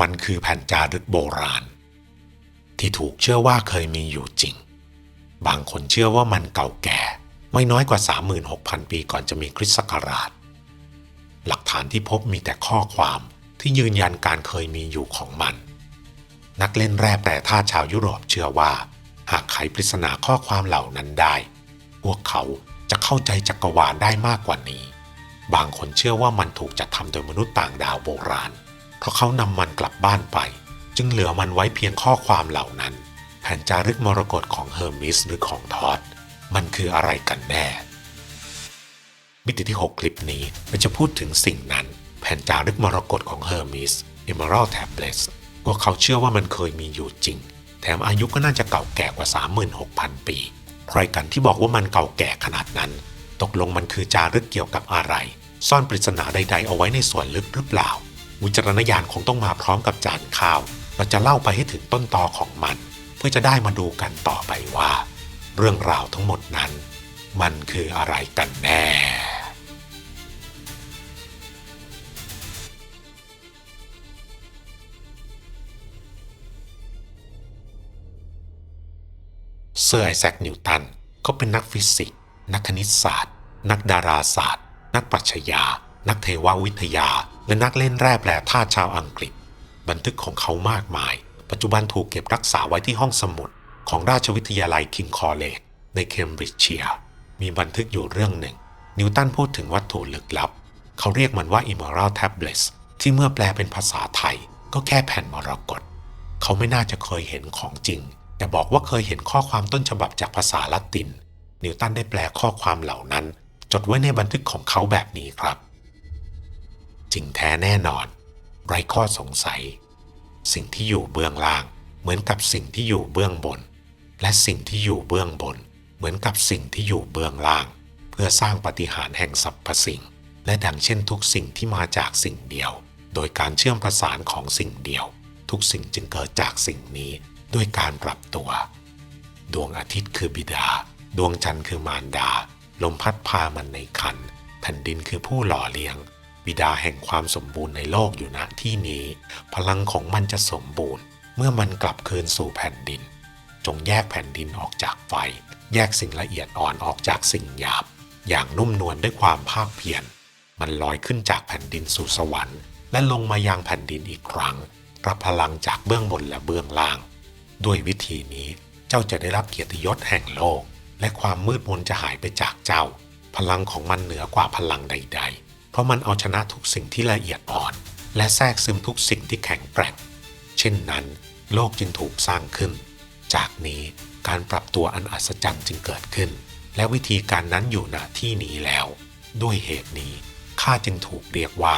มันคือแผ่นจารึกโบราณ ที่ถูกเชื่อว่าเคยมีอยู่จริง บางคนเชื่อว่ามันเก่าแก่ ไม่น้อยกว่า 36,000 ปีก่อนจะมีคริสต์ศักราช หลักฐานที่พบมีแต่ข้อความที่ยืนยันการเคยมีอยู่ของมัน นักเล่นแร่แปรธาตุชาวยุโรปเชื่อว่า หากไขปริศนาข้อความเหล่านั้นได้ พวกเขาจะเข้าใจจักรวาลได้มากกว่านี้ บางคนเชื่อว่ามันถูกจัดทำโดยมนุษย์ต่างดาวโบราณ เพราะเขานำมันกลับบ้านไป จึงเหลือมันไว้เพียงข้อความเหล่านั้น แผ่นจารึกมรกตของเฮอร์มิสหรือของทอดมันคืออะไรกันแน่ มิติที่ 6 คลิปนี้เราจะพูดถึงสิ่งนั้น แผ่นจารึกมรกตของเฮอร์มิส Emerald Tablets พวกเขาเชื่อว่ามันเคยมีอยู่จริง แถมอายุก็น่าจะเก่าแก่กว่า 36,000 ปี ใครกันที่บอกว่ามันเก่าแก่ขนาดนั้น ตกลงมันคือจารึกเกี่ยวกับอะไร ซ่อนปริศนาใด ๆ เอาไว้ในส่วนลึกหรือเปล่า วิจารณญาณคงต้องมาพร้อมกับจานข้าว เราจะเล่าไปให้ถึงต้นตอของมัน เพื่อจะได้มาดูกันต่อไปว่า เรื่องราวทั้งหมดนั้น มันคืออะไรกันแน่เซอร์ไอแซคนิวตันเขาเป็นนักฟิสิกส์นักคณิตศาสตร์ นักดาราศาสตร์ นักปรัชญา นักเทววิทยา และนักเล่นแร่แปรธาตุชาวอังกฤษ บันทึกของเขามากมาย ปัจจุบันถูกเก็บรักษาไว้ที่ห้องสมุดของราชวิทยาลัยคิงคอเลจในเคมบริดจ์เชียร์มีบันทึกอยู่เรื่องหนึ่ง นิวตันพูดถึงวัตถุลึกลับ เขาเรียกมันว่า Emerald Tablets ที่เมื่อแปลเป็นภาษาไทย ก็แค่แผ่นมรกตเขาไม่น่าจะเคยเห็นของจริง แต่บอกว่าเคยเห็นข้อความต้นฉบับจากภาษาละติน นิวตันได้แปลข้อความเหล่านั้น จดไว้ในบันทึกของเขาแบบนี้ครับ จริงแท้แน่นอน ไร้ข้อสงสัย สิ่งที่อยู่เบื้องล่าง เหมือนกับสิ่งที่อยู่เบื้องบน และสิ่งที่อยู่เบื้องบน เหมือนกับสิ่งที่อยู่เบื้องล่าง เพื่อสร้างปฏิหารแห่งสรรพสิ่ง และดังเช่นทุกสิ่งที่มาจากสิ่งเดียว โดยการเชื่อมประสานของสิ่งเดียว ทุกสิ่งจึงเกิดจากสิ่งนี้ด้วยการปรับตัว ดวงอาทิตย์คือบิดา ดวงจันทร์คือมารดา ลมพัดพามันในคัน แผ่นดินคือผู้หล่อเลี้ยง บิดาแห่งความสมบูรณ์ในโลกอยู่ณที่นี้ พลังของมันจะสมบูรณ์ เมื่อมันกลับคืนสู่แผ่นดิน จงแยกแผ่นดินออกจากไฟ แยกสิ่งละเอียดอ่อนออกจากสิ่งหยาบ อย่างนุ่มนวลด้วยความภาคเพียรมันลอยขึ้นจากแผ่นดินสู่สวรรค์ และลงมายังแผ่นดินอีกครั้ง รับพลังจากเบื้องบนและเบื้องล่าง ด้วยวิธีนี้เจ้าจะได้รับเกียรติยศแห่งโลก และความมืดมนจะหายไปจากเจ้า พลังของมันเหนือกว่าพลังใด ๆ เพราะมันเอาชนะทุกสิ่งที่ละเอียดอ่อน และแทรกซึมทุกสิ่งที่แข็งแกร่ง เช่นนั้น โลกจึงถูกสร้างขึ้น จากนี้การปรับตัวอันอัศจรรย์จึงเกิดขึ้น และวิธีการนั้นอยู่ณที่นี้แล้ว ด้วยเหตุนี้ข้าจึงถูกเรียกว่า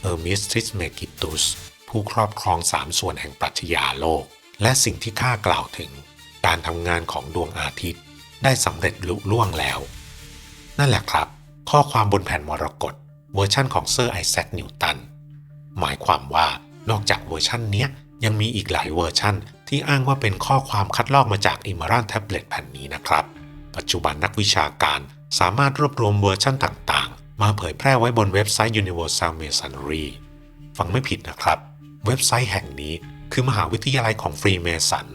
เออร์มิสทริสเมกิตุสผู้ครอบครองสามส่วนแห่งปรัชญาโลก และสิ่งที่ข้ากล่าวถึง การทำงานของดวงอาทิตย์ ได้สำเร็จลุล่วงแล้ว นั่นแหละครับ ข้อความบนแผ่นมรกต เวอร์ชั่นของเซอร์ไอแซคนิวตันหมายความว่านอกจากเวอร์ชันนี้ยังมีอีกหลายเวอร์ชันที่อ้างว่าเป็นข้อความคัดลอกมาจาก i m e r a l d Tablet แผ่นนี้นะครับ ปัจจุบันนักวิชาการสามารถรวบรวมเวอร์ชันต่างๆ มาเผยแพร่ไว้บนเว็บไซต์ Universal Masonry ฟังไม่ผิดนะครับ เว็บไซต์แห่งนี้คือมหาวิทยาลัยของฟรีเมสัน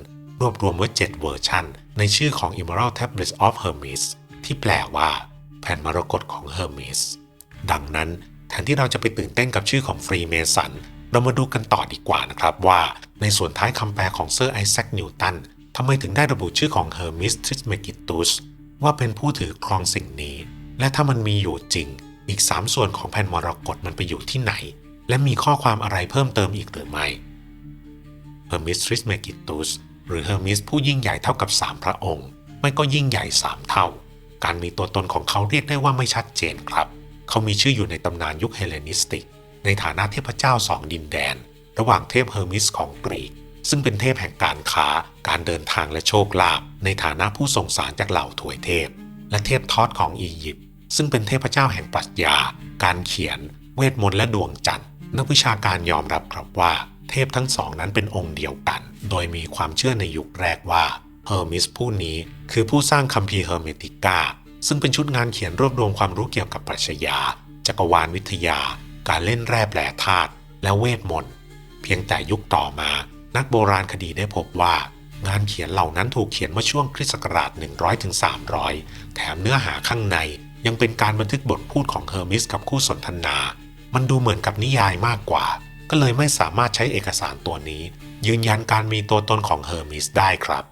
รวบรวมไว้7เวอร์ชันในชื่อของ Emerald Tablets of Hermes ที่แปลว่า แผ่นมรกตของ Hermes ดังนั้นแทนที่เราจะไปตื่นเต้นกับชื่อของฟรีเมสันเรามาดูกันต่อดีกว่านะครับว่า ในส่วนท้ายคำแปลของเซอร์ไอแซคนิวตันทำไมถึงได้ระบุชื่อของ Hermes Trismegistus ว่าเป็นผู้ถือครองสิ่งนี้ และถ้ามันมีอยู่จริง อีก 3 ส่วนของแผ่นมรกตมันไปอยู่ที่ไหน และมีข้อความอะไรเพิ่มเติมอีกหรือไม่ Hermes Trismegistus หรือ Hermes ผู้ยิ่งใหญ่เท่ากับ 3 พระองค์ ไม่ก็ยิ่งใหญ่ 3 เท่า การมีตัวตนของเขาเรียกได้ว่าไม่ชัดเจนครับ เขามีชื่ออยู่ในตำนานยุคเฮเลนิสติก ในฐานะเทพเจ้าสองดินแดน ระหว่างเทพเฮอร์มิสของกรีก ซึ่งเป็นเทพแห่งการค้า การเดินทางและโชคลาภในฐานะผู้ส่งสารจากเหล่าถวยเทพ และเทพทอสของอียิปต์ซึ่งเป็นเทพเจ้าแห่งปรัชญา การเขียน เวทมนต์และดวงจันทร์ นักวิชาการยอมรับครับว่า เทพทั้งสองนั้นเป็นองค์เดียวกัน โดยมีความเชื่อในยุคแรกว่าเฮอร์มิสผู้นี้คือผู้สร้างคัมภีร์เฮอร์เมติกา ซึ่งเป็นชุดงานเขียนรวบรวมความรู้เกี่ยวกับปรัชญา จักรวาลวิทยา การเล่นแร่แปรธาตุและเวทมนต์เพียงแต่ยุคต่อมา นักโบราณคดีได้พบว่า งานเขียนเหล่านั้นถูกเขียนเมื่อช่วงคริสต์ศักราช 100ถึง300 แถมเนื้อหาข้างในยังเป็นการบันทึกบทพูดของเฮอร์มิสกับคู่สนทนา มันดูเหมือนกับนิยายมากกว่า ก็เลยไม่สามารถใช้เอกสารตัวนี้ ยืนยันการมีตัวตนของเฮอร์มิสได้ครับ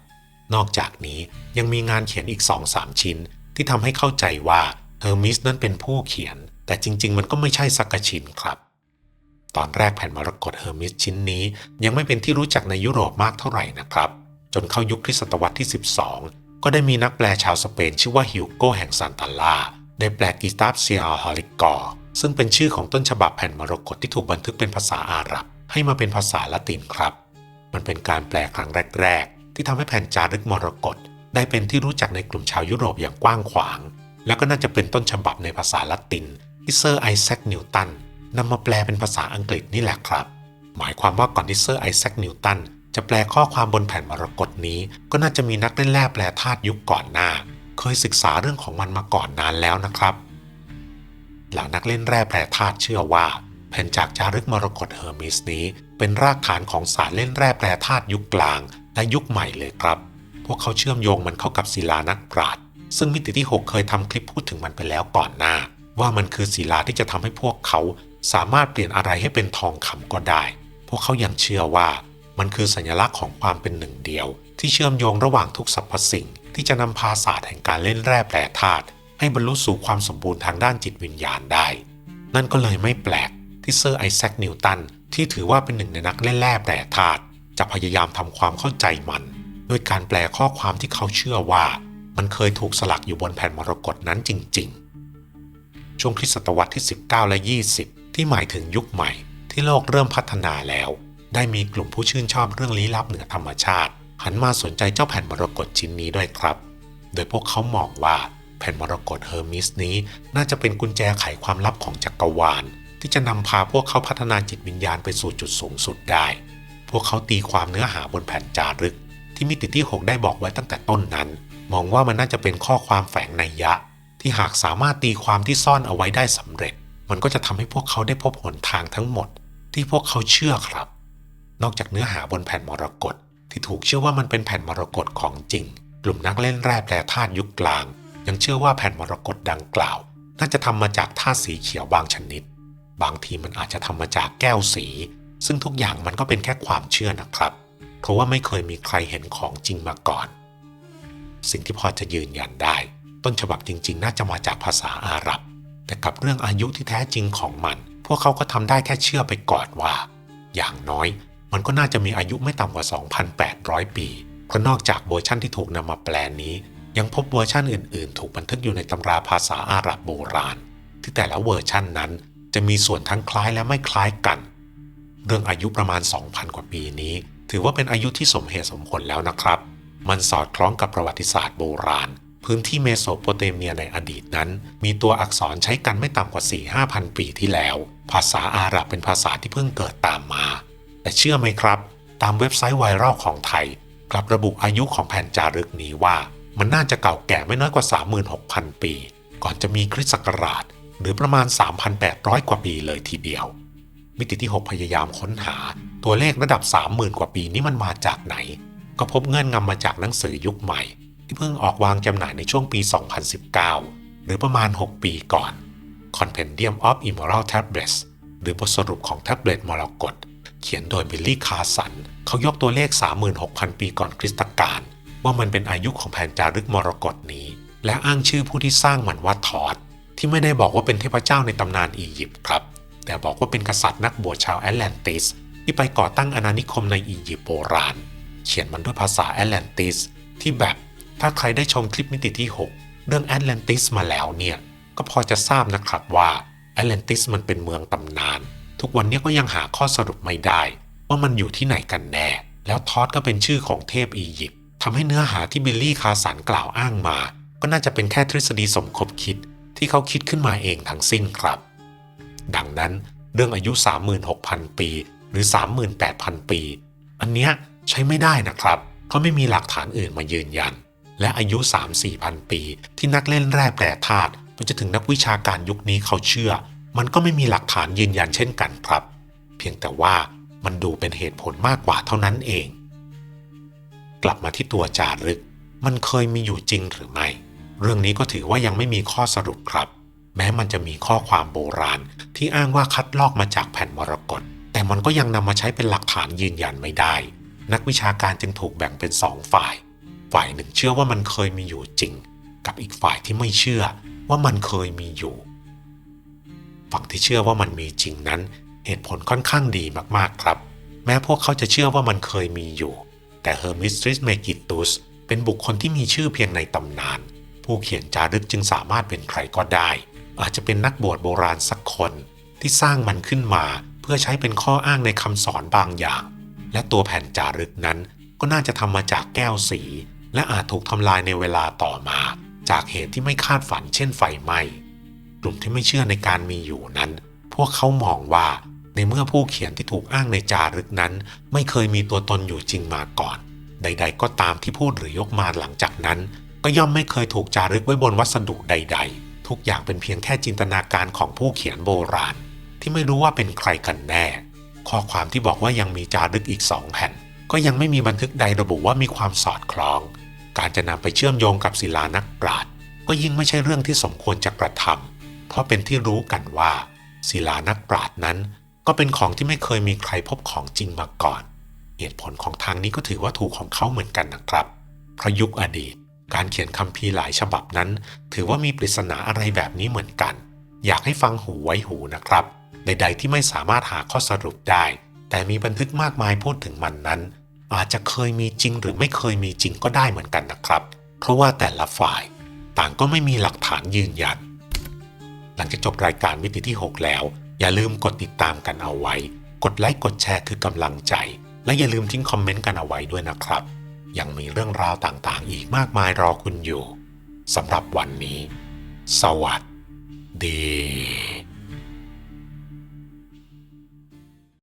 นอกจากนี้ยังมีงานเขียนอีก 2-3 ชิ้น ที่ทำให้เข้าใจว่าเฮอร์มิสนั้นเป็นผู้เขียน แต่จริง ๆ มันก็ไม่ใช่สักชินครับ ตอนแรกแผ่นมรกตเฮอร์มิสชิ้นนี้ ยังไม่เป็นที่รู้จักในยุโรปมากเท่าไหร่นะครับ จนเข้ายุคคริสตศตวรรษที่ 12 ก็ได้มีนักแปลชาวสเปนชื่อว่าฮิวโกแห่งซานตาลาได้แปลกิสตาฟเซียฮอลิกอร์ซึ่งเป็นชื่อของต้นฉบับแผ่นมรกตที่ถูกบันทึกเป็นภาษาอาหรับ ให้มาเป็นภาษาละตินครับ มันเป็นการแปลครั้งแรก ๆ ที่ทำให้แผ่นจารึกมรกต ได้เป็นที่รู้จักในกลุ่มชาวยุโรปอย่างกว้างขวาง และก็น่าจะเป็นต้นฉบับในภาษาละตินที่เซอร์ไอแซคนิวตันนำมาแปลเป็นภาษาอังกฤษนี่แหละครับ หมายความว่าก่อนที่เซอร์ไอแซคนิวตันจะแปลข้อความบนแผ่นมรกตนี้ ก็น่าจะมีนักเล่นแร่แปลธาตุยุคก่อนหน้า เคยศึกษาเรื่องของมันมาก่อนนานแล้วนะครับเหล่านักเล่นแร่แปรธาตุเชื่อว่า แผ่นจากจารึกมรกตเฮอร์มิสนี้ เป็นรากฐานของสารเล่นแร่แปรธาตุยุคกลางและยุคใหม่เลยครับ พวกเขาเชื่อมโยงมันเข้ากับศิลานักปราชญ์ซึ่งมิติที่ 6 เคยทำคลิปพูดถึงมันไปแล้วก่อนหน้า ว่ามันคือศิลาที่จะทำให้พวกเขาสามารถเปลี่ยนอะไรให้เป็นทองคำก็ได้ พวกเขายังเชื่อว่ามันคือสัญลักษณ์ของความเป็นหนึ่งเดียว ที่เชื่อมโยงระหว่างทุกสรรพสิ่ง ที่จะนำพาศาสตร์แห่งการเล่นแร่แปรธาตุให้บรรลุสู่ความสมบูรณ์ทางด้านจิตวิญญาณได้ นั่นก็เลยไม่แปลกที่เซอร์ไอแซคนิวตันที่ถือว่าเป็นหนึ่งในนักเล่นแร่แปรธาตุจะพยายามทำความเข้าใจมัน ด้วยการแปลข้อความที่เขาเชื่อว่ามันเคยถูกสลักอยู่บนแผ่นมรกตนั้นจริง ๆ ช่วงคริสตศตวรรษที่ 19 และ 20 ที่หมายถึงยุคใหม่ที่โลกเริ่มพัฒนาแล้ว ได้มีกลุ่มผู้ชื่นชอบเรื่องลี้ลับเหนือธรรมชาติ หันมาสนใจเจ้าแผ่นมรกตชิ้นนี้ด้วยครับ โดยพวกเขามองว่าแผ่นมรกตเฮอร์มิสนี้ น่าจะเป็นกุญแจไขความลับของจักรวาล ที่จะนำพาพวกเขาพัฒนาจิตวิญญาณไปสู่จุดสูงสุดได้ พวกเขาตีความเนื้อหาบนแผ่นจารึก ที่มิติที่ 6 ได้บอกไว้ตั้งแต่ต้นนั้น มองว่ามันน่าจะเป็นข้อความแฝงในยะ ที่หากสามารถตีความที่ซ่อนเอาไว้ได้สำเร็จ มันก็จะทำให้พวกเขาได้พบหนทางทั้งหมด ที่พวกเขาเชื่อครับ นอกจากเนื้อหาบนแผ่นมรกตที่ถูกเชื่อว่ามันเป็นแผ่นมรกตของจริง กลุ่มนักเล่นแร่แปรธาตุยุคกลาง ยังเชื่อว่าแผ่นมรกตดังกล่าว น่าจะทำมาจากธาตุสีเขียวบางชนิด บางทีมันอาจจะทำมาจากแก้วสี ซึ่งทุกอย่างมันก็เป็นแค่ความเชื่อนะครับ เพราะว่าไม่เคยมีใครเห็นของจริงมาก่อน สิ่งที่พอจะยืนยันได้ ต้นฉบับจริง ๆ น่าจะมาจากภาษาอาหรับ แต่กับเรื่องอายุที่แท้จริงของมัน พวกเขาก็ทำได้แค่เชื่อไปก่อนว่า อย่างน้อยมันก็น่าจะมีอายุไม่ต่ำกว่า 2,800 ปี เพราะนอกจากเวอร์ชั่นที่ถูกนำมาแปลนี้ ยังพบเวอร์ชั่นอื่น ๆ ถูกบันทึกอยู่ในตำราภาษาอาหรับโบราณ ที่แต่ละเวอร์ชั่นนั้น จะมีส่วนทั้งคล้ายและไม่คล้ายกัน เรื่องอายุประมาณ 2,000 กว่าปีนี้ ถือว่าเป็นอายุที่สมเหตุสมผลแล้วนะครับ มันสอดคล้องกับประวัติศาสตร์โบราณ พื้นที่เมโสโปเตเมียในอดีตนั้น มีตัวอักษรใช้กันไม่ต่ำกว่า 4-5,000 ปีที่แล้ว ภาษาอาหรับเป็นภาษาที่เพิ่งเกิดตามมา แต่เชื่อไหมครับ ตามเว็บไซต์ไวรัลของไทยกลับระบุอายุของแผ่นจารึกนี้ว่า มันน่าจะเก่าแก่ไม่น้อยกว่า 36,000 ปี ก่อนจะมีคริสต์ศักราช หรือประมาณ 3,800 กว่าปีเลยทีเดียว มิติที่ 6 พยายามค้นหา ตัวเลขระดับ 30,000 กว่าปีนี้มันมาจากไหน ก็พบเงื่อนงำมาจากหนังสือยุคใหม่ ที่เพิ่งออกวางจำหน่ายในช่วงปี 2019 หรือประมาณ 6 ปีก่อน Compendium of Immoral Tablets หรือบทสรุปของแท็บเล็ตมรกตเขียนโดยบิลลี่คาร์สัน เขายกตัวเลข 36,000 ปีก่อนคริสตกาลว่ามันเป็นอายุของแผ่นจารึกมรกตนี้ และอ้างชื่อผู้ที่สร้างมันว่าทอดที่ไม่ได้บอกว่าเป็นเทพเจ้าในตำนานอียิปต์ครับ แต่บอกว่าเป็นกษัตริย์นักบวชชาวแอตแลนติส ที่ไปก่อตั้งอาณานิคมในอียิปต์โบราณ เขียนมันด้วยภาษาแอตแลนติส ที่แบบถ้าใครได้ชมคลิปมิติที่ 6 เรื่องแอตแลนติสมาแล้วเนี่ย ก็พอจะทราบนะครับว่าแอตแลนติสมันเป็นเมืองตำนาน ทุกวันนี้ก็ยังหาข้อสรุปไม่ได้ ว่ามันอยู่ที่ไหนกันแน่ แล้วทอดก็เป็นชื่อของเทพอียิปต์ทำให้เนื้อหาที่บิลลี่คาสันกล่าวอ้างมา ก็น่าจะเป็นแค่ทฤษฎีสมคบคิดที่เขาคิดขึ้นมาเองทั้งสิ้นครับ ดังนั้นเรื่องอายุ 36,000 ปี หรือ 38,000 ปี อันเนี้ยใช้ไม่ได้นะครับ เพราะไม่มีหลักฐานอื่นมายืนยัน และอายุ 3-4,000 ปี ที่นักเล่นแร่แปรธาตุไปจะถึงนักวิชาการยุคนี้เขาเชื่อ มันก็ไม่มีหลักฐานยืนยันเช่นกันครับ เพียงแต่ว่ามันดูเป็นเหตุผลมากกว่าเท่านั้นเอง กลับมาที่ตัวจารึก มันเคยมีอยู่จริงหรือไม่ เรื่องนี้ก็ถือว่ายังไม่มีข้อสรุปครับ แม้มันจะมีข้อความโบราณ ที่อ้างว่าคัดลอกมาจากแผ่นมรกตแต่มันก็ยังนำมาใช้เป็นหลักฐานยืนยันไม่ได้ นักวิชาการจึงถูกแบ่งเป็นสองฝ่าย ฝ่ายหนึ่งเชื่อว่ามันเคยมีอยู่จริง กับอีกฝ่ายที่ไม่เชื่อว่ามันเคยมีอยู่ ฝั่งที่เชื่อว่ามันมีจริงนั้น เหตุผลค่อนข้างดีมากๆครับ แม้พวกเขาจะเชื่อว่ามันเคยมีอยู่ แต่เฮอร์มิสทริสเมกิตุสเป็นบุคคลที่มีชื่อเพียงในตำนาน ผู้เขียนจารึกจึงสามารถเป็นใครก็ได้ อาจจะเป็นนักบวชโบราณสักคน ที่สร้างมันขึ้นมาเพื่อใช้เป็นข้ออ้างในคำสอนบางอย่าง และตัวแผ่นจารึกนั้น ก็น่าจะทำมาจากแก้วสี และอาจถูกทำลายในเวลาต่อมา จากเหตุที่ไม่คาดฝันเช่นไฟไหม้กลุ่มที่ไม่เชื่อในการมีอยู่นั้น พวกเขามองว่าในเมื่อผู้เขียนที่ถูกอ้างในจารึกนั้น ไม่เคยมีตัวตนอยู่จริงมาก่อน ใด ๆ ก็ตามที่พูดหรือยกมาหลังจากนั้น ก็ย่อมไม่เคยถูกจารึกไว้บนวัสดุใด ๆ ทุกอย่างเป็นเพียงแค่จินตนาการของผู้เขียนโบราณ ที่ไม่รู้ว่าเป็นใครกันแน่ ข้อความที่บอกว่ายังมีจารึกอีกสองแผ่น ก็ยังไม่มีบันทึกใดระบุว่ามีความสอดคล้อง การจะนำไปเชื่อมโยงกับศิลานักปราชญ์ก็ยิ่งไม่ใช่เรื่องที่สมควรจะกระทำเพราะเป็นที่รู้กันว่า ศิลานักปราชญ์นั้น ก็เป็นของที่ไม่เคยมีใครพบของจริงมาก่อน เหตุผลของทางนี้ก็ถือว่าถูกของเขาเหมือนกันนะครับเพราะยุคอดีต การเขียนคัมภีหลายฉบับนั้น ถือว่ามีปริศนาอะไรแบบนี้เหมือนกัน อยากให้ฟังหูไว้หูนะครับ ใด ๆ ที่ไม่สามารถหาข้อสรุปได้ แต่มีบันทึกมากมายพูดถึงมันนั้น อาจจะเคยมีจริงหรือไม่เคยมีจริงก็ได้เหมือนกันนะครับ เพราะว่าแต่ละฝ่าย ต่างก็ไม่มีหลักฐานยืนยัน หลังจากจบรายการมิติที่ 6 แล้ว อย่าลืมกดติดตามกันเอาไว้ กดไลค์กดแชร์คือกำลังใจ และอย่าลืมทิ้งคอมเมนต์กันเอาไว้ด้วยนะครับ ยังมีเรื่องราวต่างๆ อีกมากมายรอคุณอยู่สำหรับวันนี้ สวัสดี